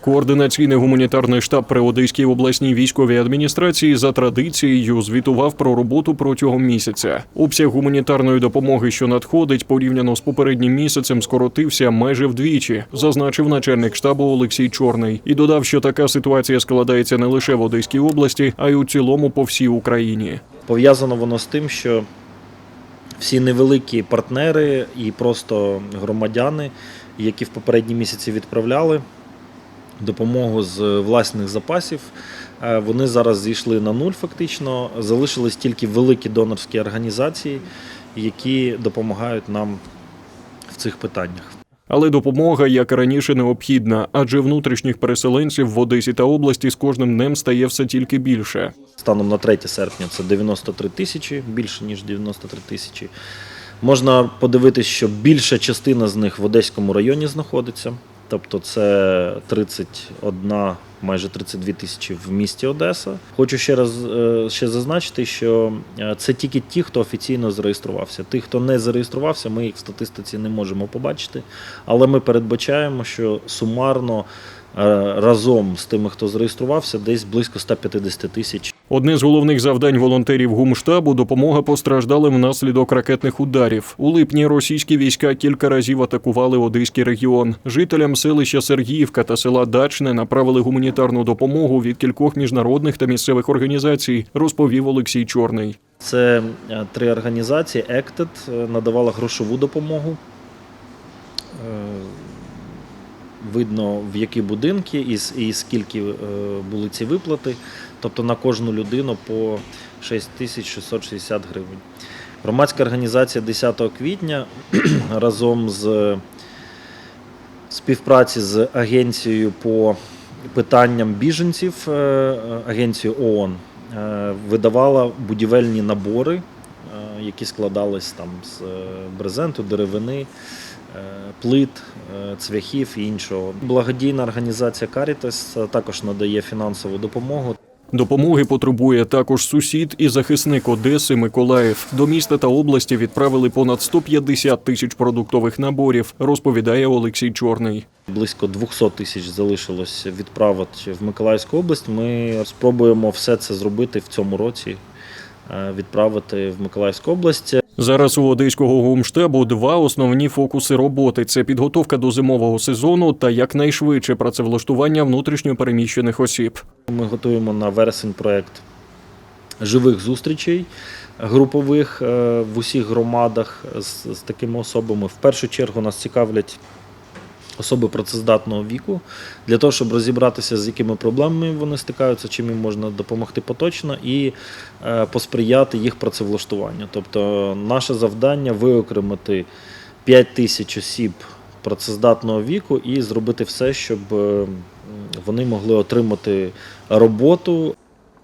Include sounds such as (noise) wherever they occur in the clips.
Координаційний гуманітарний штаб при Одеській обласній військовій адміністрації за традицією звітував про роботу протягом місяця. Обсяг гуманітарної допомоги, що надходить, порівняно з попереднім місяцем, скоротився майже вдвічі, зазначив начальник штабу Олексій Чорний і додав, що така ситуація складається не лише в Одеській області, а й у цілому по всій Україні. Пов'язано воно з тим, що всі невеликі партнери і просто громадяни, які в попередні місяці відправляли допомогу з власних запасів, е, вони зараз зійшли на нуль фактично. Залишились тільки великі донорські організації, які допомагають нам в цих питаннях. Але допомога, як і раніше, необхідна, адже внутрішніх переселенців в Одесі та області з кожним днем стає все тільки більше. Станом на 3 серпня це 93 тисячі, більше ніж 93 тисячі. Можна подивитись, що більша частина з них в Одеському районі знаходиться. Тобто це 31, майже 32 тисячі в місті Одеса. Хочу ще раз е, ще зазначити, що е, це тільки ті, хто офіційно зареєструвався. Тих, хто не зареєструвався, ми їх в статистиці не можемо побачити. Але ми передбачаємо, що сумарно разом з тими, хто зареєструвався, десь близько 150 тисяч Одне з головних завдань волонтерів гумштабу допомога постраждалим внаслідок ракетних ударів. У липні російські війська кілька разів атакували Одеський регіон. Жителям селища Сергіївка та села Дачне направили гуманітарну допомогу від кількох міжнародних та місцевих організацій, розповів Олексій Чорний. Це е, три організації. Ектед надавала грошову допомогу. Видно, в які будинки і, і скільки е, були ці виплати. Тобто на кожну людину по 6660 гривень. Громадська організація 10 квітня (clears throat) разом з співпраці з агенцією по питанням біженців, е, агенцією ООН, е, видавала будівельні набори, які складались там з брезенту, деревини, плит, е, цвяхів і іншого. Благодійна організація Caritas також надає фінансову допомогу. Допомоги потребує також сусід і захисник Одеси Миколаїв. До міста та області відправили понад 150 тисяч продуктових наборів, розповідає Олексій Чорний. Близько 200 тисяч залишилось відправити в Миколаївську область. Ми спробуємо все це зробити в цьому році, е, відправити в Миколаївську область. Зараз у одеського гумштабу два основні фокуси роботи: це підготовка до зимового сезону та якнайшвидше працевлаштування внутрішньо переміщених осіб. Ми готуємо на вересень проект живих зустрічей групових е, в усіх громадах з такими особами. В першу чергу нас цікавлять особи працездатного віку для того, щоб розібратися, з якими проблемами вони стикаються, чим їм можна допомогти поточно і е, посприяти їх працевлаштуванню. Тобто, наше завдання виокремити 5 тисяч осіб працездатного віку і зробити все, щоб вони могли отримати роботу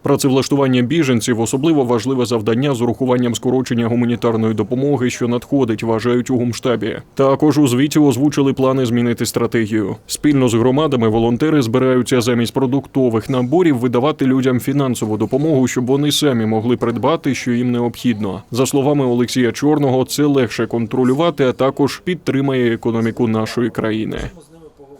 Працевлаштування біженців особливо важливе завдання з урахуванням скорочення гуманітарної допомоги, що надходить, вважають у гумштабі. Також у звіті озвучили плани змінити стратегію. Спільно з громадами волонтери збираються замість продуктових наборів видавати людям фінансову допомогу, щоб вони самі могли придбати, що їм необхідно. За словами Олексія Чорного, це легше контролювати, а також підтримає економіку нашої країни.